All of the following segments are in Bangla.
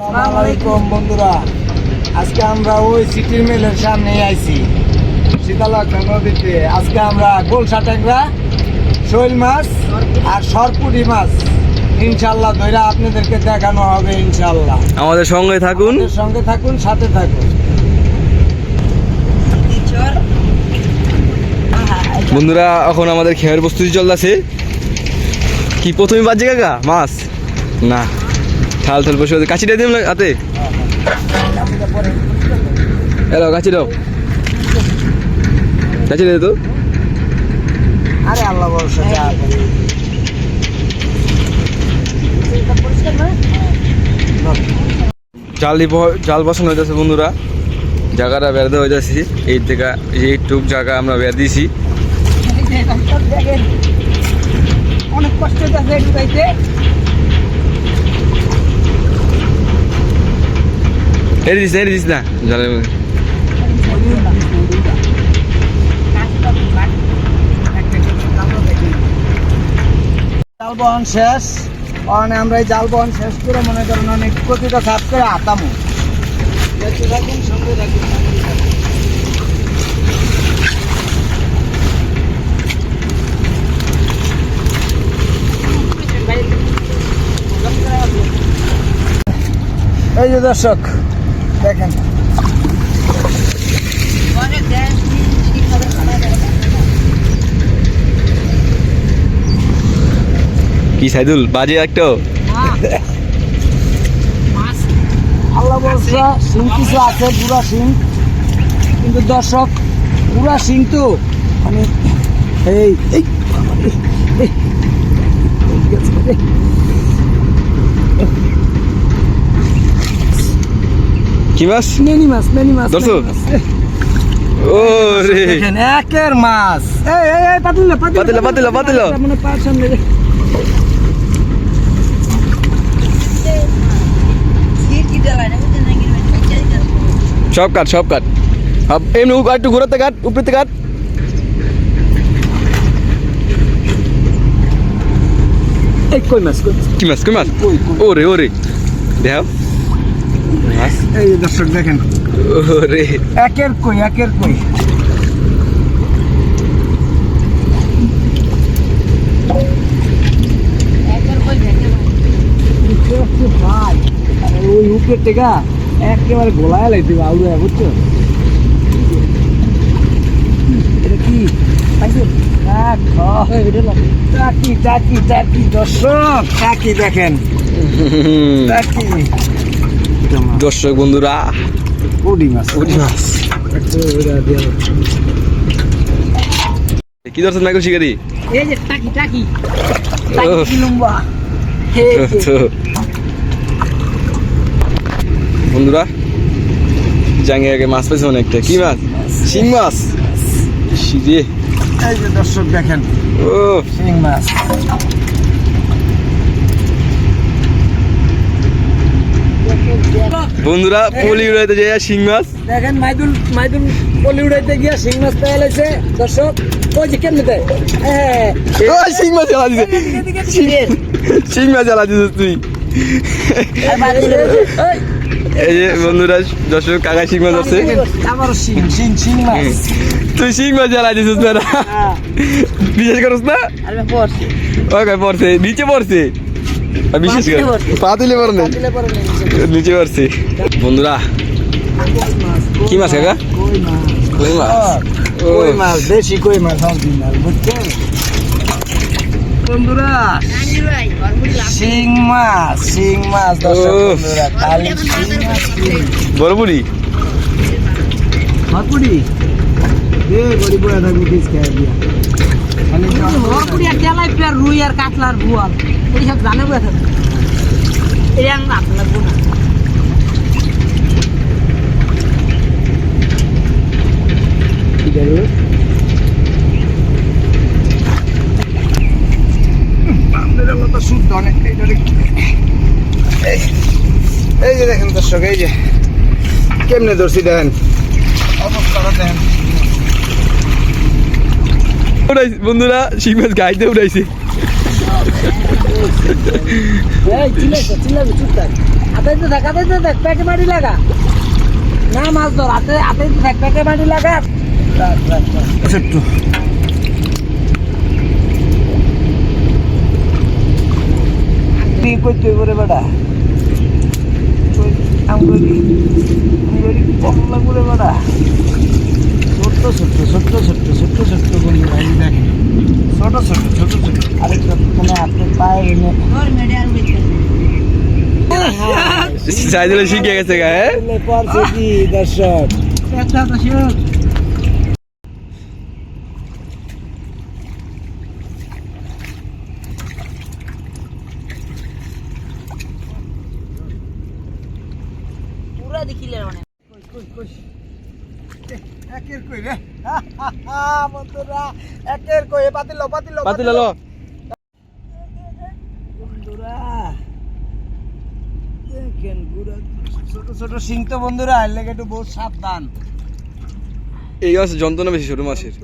আসসালামাইকুম বন্ধুরা। আজকে আমরা ওই সিটির মিলের সামনে আইছি। শীতলক্ষা নদীতে। আজকে আমরা গোলসা ট্যাংরা শৈল মাছ আর সরপুরি মাছ ইনশাল্লাহ ধৈরা আপনাদেরকে দেখানো হবে ইনশাল্লাহ। আমাদের সঙ্গে থাকুন। সঙ্গে থাকুন সাথে থাকুন। বন্ধুরা এখন আমাদের খেয়ার প্রস্তুতি চলতেছে। কি প্রথমে বাজে কাকা? মাছ? না। থাল থাল বসে কাছিটা দিন হাতে? এলো কাছি দাও। কাছি দে তো। আরে আল্লাহ ভরসা যা জাল দিব জাল বসানো হইতেছে বন্ধুরা। জায়গাটা বেড়াতে হইতেছি। এই থেকে এইটুক জায়গা আমরা বেড়ে দিয়েছি। অনেক কষ্ট হইতাছে এড়ে দিস এড়ে দিস না। জাল বহন শেষ। কারণ আমরা এই জাল বহন শেষ করে মনে করেন অনেক প্রতিটা সাপ করে আতামো। সঙ্গে এই যে দর্শক দেখেন কি সাইদুল বাজে একটা আল্লাহ সিং কিছু আছে সিং কিন্তু দর্শক সিং তো মানে এই এই এই, এই, এই, কি মাছ মেনি মাছ মেনি মাছ দর্শক। মাছ। ও রে একের মাছ এই এই এই পাতিলা পাতিলা, পাতিলা, পাতিলা। মানে পার সামনে। সব কাট সব কাট এমনি উপ- একটু ঘুরাতে কাট উপরেতে কাট এই কই মাছ কই কি মাছ কি মাছ কই, কই। ওরে ওরে দেখ মাছ এই দর্শক দেখেন। ওরে। একের কই একের কই? ভাই ওই উপরে টেকা একেবারে গোলায় লাইতে আউড়ে বুঝছ? এটা কি? পাইছো চাকি চাকি চাকি দর্শক চাকি দেখেন। চাকি। দর্শক বন্ধুরা মাছ। মাছ। কি দর্শক মাইকেল শিকারি? এই যে টাকি টাকি। ও। টাকি লম্বা। এই যে। তো বন্ধুরা জাঙ্গে আগে মাছ পেয়েছে অনেকটা। কি মাছ? শিং মাছ। সিজে এই যে দর্শক দেখেন। ও। শিং মাছ। বন্ধুরা পলি উড়াইতে যায় শিং মাছ। দেখেন মাইদুল মাইদুল পলি উড়াইতে গিয়া শিং মাছ পেয়ে লাইছে দর্শক ওই যে কেমনে দেয়? হ্যাঁ শিং মাছ জ্বালা দিছে। শিং মাছ জ্বালা তুই। এই যে বন্ধুরা দর্শক কাকা শিং মাছ আছে তুই শিং মাছ জ্বালা দিছিস না হ্যাঁ। বিশেষ করস না? ওকে পড়ছে। নিচে পড়ছে। বিশেষ করে পড়ে না দিলে নিচে পড়ছে বন্ধুরা কি মাছ কাকা? কই মাছ? কই মাছ? মাছ দেশি কই মাছ? অরিজিনাল বুঝছেন বন্ধুরা শিং মাছ শিং মাছ দর্শক বন্ধুরা শিং মাছ শিং বড় বুড়ি হাপুড়ি এ থাকব কিস দিয়া। তেলাই পেয়ার রুই আর কাতলার বুয়াল। এইসব জানে বয়ে থাকে এই আং না লাগবো এই যে দেখেন দর্শক, এই যে। কেমনে ধরছি দেখেন? অবস্থাটা দেখেন উড়াইছে বন্ধুরা শিং মাছ গাইতে উড়াইছে এই চিল্লাইছে চিল্লাবে চুপ থাক হাতে তো দেখ হাতে তো দেখ প্যাকে মাটি লাগা। না, মাছ ধর, হাতে হাতে দেখ প্যাকে মাটি লাগা। কি করতে করে বেটা? আমগরি আমগরি কমলা করে বেটা। ছোট্ট ছোট্ট ছোট্ট ছোট্ট ছোট্ট ছোট্ট বন্ধু ভাই দেখেন ছোট ছোট ছোট ছোট আরে মানে আপনি পায়ে এনে সাইজলে শিখে গেছে গায়ে দর্শক একটা তো শিওর পুরা দেখিলে মানে কই কই একের কই রে বন্ধুরা একের কই? পাতিল পাতিল পাতি লালো বন্ধুরা দেখেন পুরো ছোট ছোট সিং তো বন্ধুরা এর লেগে একটু বহুত সাবধান। এই মাছ যন্ত্রণা বেশি ছোট মাছের।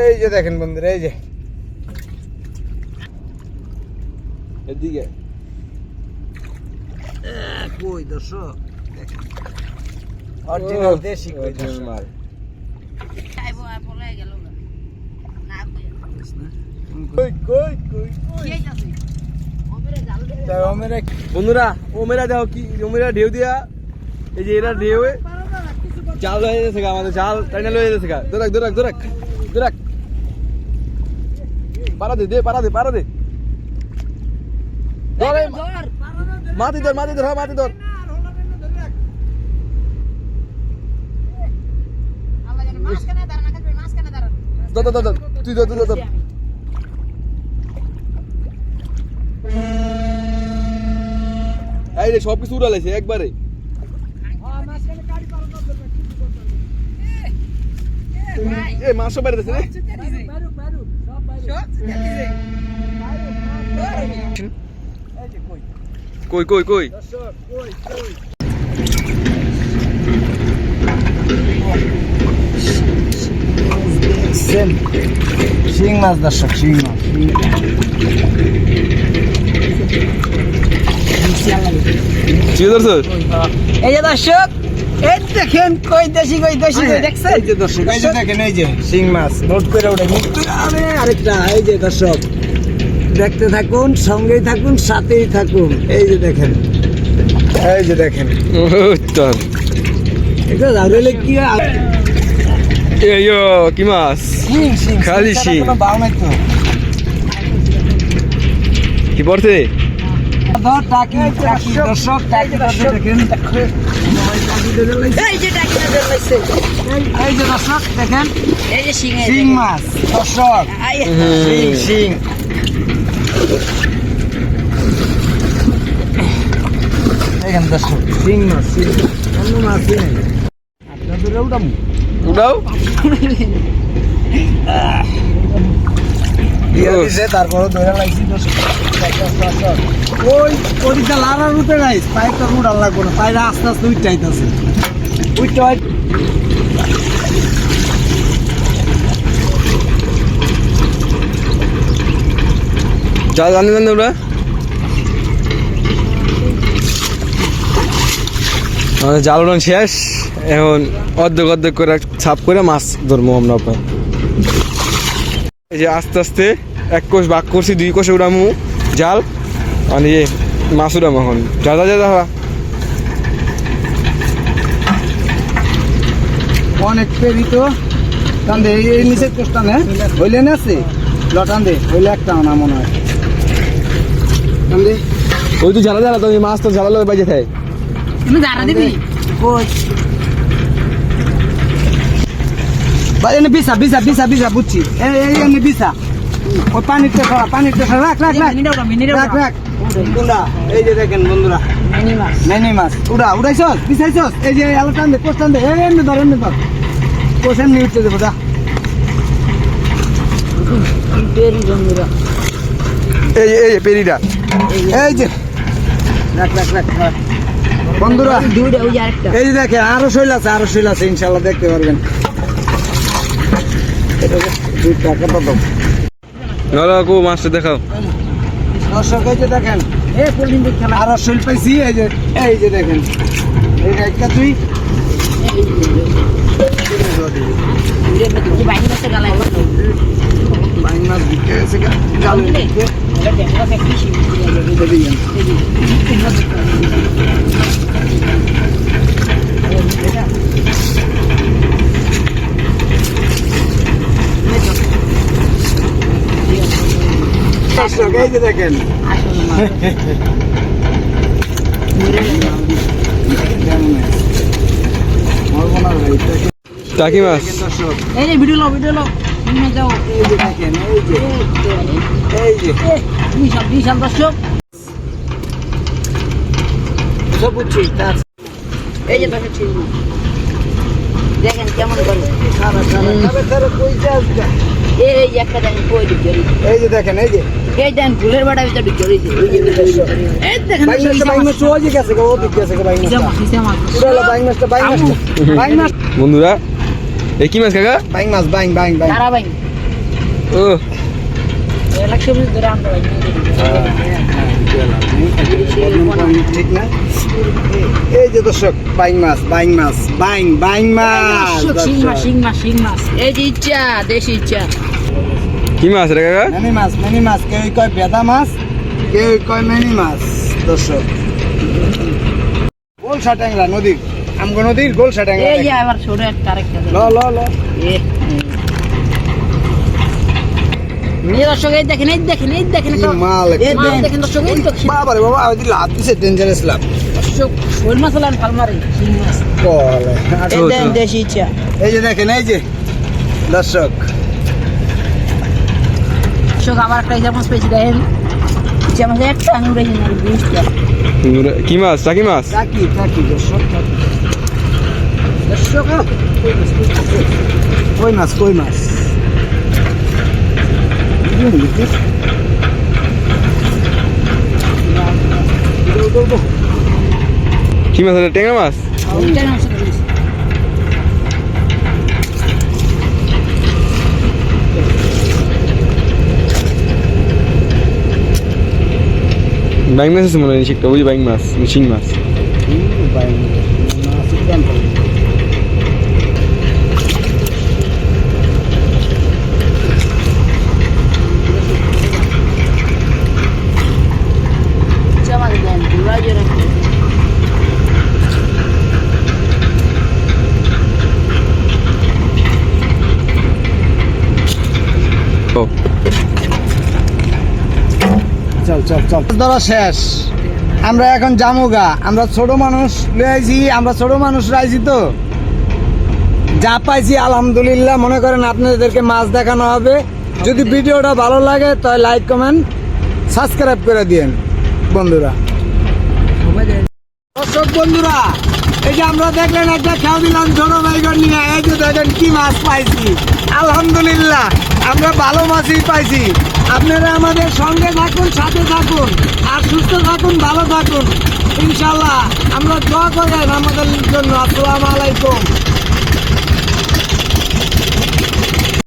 এই যে দেখেন বন্ধুরা এই যে। এদিকে। কই দর্শক? অরিজিনাল দেশি কই মাল। খাইবো আর পলাই গেল না কই? কই কই কই কই? কি আছে ওমরে জাল দে তাই ওমেরা বন্ধুরা ও মেরা দেখো কি ও ঢেউ দিয়া। এই যে এরা ঢেউ। জাল হয়ে গেছে আমাদের জাল। টাইনা লয়ে গেছে গা। দোরাক দোরাক দোরাক দোরাক পারা দে দে পারা দে পারা দে। ধরে ধর। মাটি ধর মাটি ধর হ্যাঁ, মাটি ধর আল্লাহ জানে মাছ কেন দাঁড়ান না খাবে মাছ কেন ধর ধর, ধর তুই তুই ধর, ধর এই রে সব কিছু উড়ালাইছে একবারে। এ মাছ সব বাইরে রে। কই কই কই? দেখছেন শিং মাছ দর্শক শিং মাছ? ঠিক এই যে দর্শক এই দেখেন কই দেশি কই দেশি কই দেখছেন? এই যে দর্শক এই যে দেখেন এই যে শিং মাছ নোট করে ওঠে আরে আরেকটা এই যে দর্শক দেখতে থাকুন সঙ্গেই থাকুন সাথেই থাকুন। এই যে দেখেন এই যে দেখেন। এটা জানলে কি হয়? এই ও, কি মাছ খালি শিং কি পড়ছে? দেখেন। দর্শক দেখেন। এই যে শিঙে শিং মাছ দর্শক। আই শিং মাছ অন্য নেই। আপনাদের উঠাম উঠাও তারপরে ধরে লাগছি। ওই ওদিকটা লাড়ার উঠে গাইস পাইপটা উড়াল লাগবো না পায়রা আস্তে আস্তে যা জানি জানি ওরা জাল শেষ। এখন অর্ধেক অর্ধেক করে ছাপ করে মাছ ধরবো আমরা আপনার এই যে আস্তে আস্তে এক কোষ বাক করছি দুই কোষে উড়ামু জাল। মানে ইয়ে মাছ উড়ামু এখন। যা যা যা যা অনেক প্রেরিত টান দে এই- নিচের কোষ্টান হ্যাঁ হইলে না আছে? লটান দে হইলে একটা আনা মনে হয়। টান দে। ওই তুই জ্বালা জ্বালা তুমি মাছ তো জ্বালা লোক বাজে থাকে তুমি জানা দিবি? কই ভাই এনে বিসা বিসা বিসা বিসা বুঝছি। এই এই এনে বিসা ওই পানিতে সরা পানিতে সরা রাখ রাখ রাখ। মিনিটা রাখ রাখ। কোনটা এই যে দেখেন বন্ধুরা। মিনি মাছ। উড়া উড়াইছস? পিছাইছস এই যে আলো টান দে কোষ টান দে এই এমনি ধর এমনি ধর। কোষ এমনি উঠতে দেবো এই যে- এই যে পেরিটা এই যে। রাখ রাখ রাখ রাখ। বন্ধুরা এই যে দেখেন আরও শৈল আছে আরও শৈল আছে ইনশাল্লাহ দেখতে পারবেন এটা দুই টাকা পাবো নলা কো মাছটা দেখাও দর্শক এই যে দেখেন আরও শৈল পাইছি এই যে এই যে দেখেন এই একটা তুই জাল দিয়েন। দর্শক এই যে দেখেন। টাকি মাছ এই যে ভিডিও লাও ভিডিও লাও তুমি যাও। এই যে দেখেন এই যে। এই যে। তুমি সব বিশাল দর্শক। সব বুঝছি তার। এই যে দর্শক ছিল দেখেন কেমন করে। খারাপ খারাপ খারাপ খারাপ কই যাস? এই যে একটা দেখেন কই এই যে দেখেন এই যে। এই ফুলের ভিতরে দেখেন। বাইং মাছটা বাইং মাছটা ওই যে গেছে গো, গেছে মাছটা মাছটা মাছটা মাছ বন্ধুরা এই কি মাছ কাকা? বাইং মাছ বাইং বাইং বাইং তারা ভাই ও। ধরে আমরা ভাই এই যে দর্শক বাইং মাছ বাইং মাছ বাইং বাইং মাছ শিং মাছ শিং মাছ শিং মাছ এই যে ইচ্ছা দেশি ইচ্ছা। কি মাছ রে কাকা? মেনি মাছ মেনি মাছ কেউ কয় বেদা মাছ কেউ কয় মেনি মাছ দর্শক। গোলসা ট্যাংরা নদীর আমগো নদীর গোলসা ট্যাংরা এই যে আবার ছোট একটা আরেকটা ল ল ল। এ এই দর্শক এই দেখেন এই দেখেন এই দেখেন মাল এই একদম। দেখেন দর্শক এই দেখেন বাবা রে বাবা ওই লাভ দিছে ডেঞ্জারাস লাভ দর্শক শোল মাছ হলেন ফালমারি শিং মাছ। বলে এই দেন দেশি ইচ্ছা। এই যে দেখেন এই যে দর্শক। দর্শক আবার একটা মাছ পেয়েছি দেখেন। ইচ্ছা মাছ একটা আঙুর বিশটা বন্ধুরা, কি মাছ? টাকি মাছ? টাকি টাকি দর্শক। দর্শক কই মাছ কই মাছ? কি মাছ? এটা টেঙ্গা মাছ? ওইটা মাছ পেয়েছি বাইং মাছ আছে মনে হয় শিখতে ওই বাইং মাছ শিং মাছ ইচ্ছা মাছ দেন ঘুরা জোরে ও ধরা শেষ। আমরা এখন জামুগা। আমরা ছোট মানুষ লইছি আমরা ছোট মানুষ রাইছি তো। যা পাইছি, আলহামদুলিল্লাহ। মনে করেন আপনাদেরকে মাছ দেখানো হবে। যদি ভিডিওটা ভালো লাগে, তাহলে লাইক, কমেন্ট, সাবস্ক্রাইব করে দিন বন্ধুরা। দর্শক বন্ধুরা, এই যে আমরা দেখলেন একটা খেয়াল দিলাম ছোট বাইকর নিয়ে, এই যে দেখেন কি মাছ পাইছি। আলহামদুলিল্লাহ, আমরা ভালো মাছই পাইছি। আপনারা আমাদের সঙ্গে থাকুন, সাথে থাকুন, আর সুস্থ থাকুন, ভালো থাকুন। ইনশাল্লাহ আমরা দোয়া করেন আমাদের জন্য। আসসালামু আলাইকুম।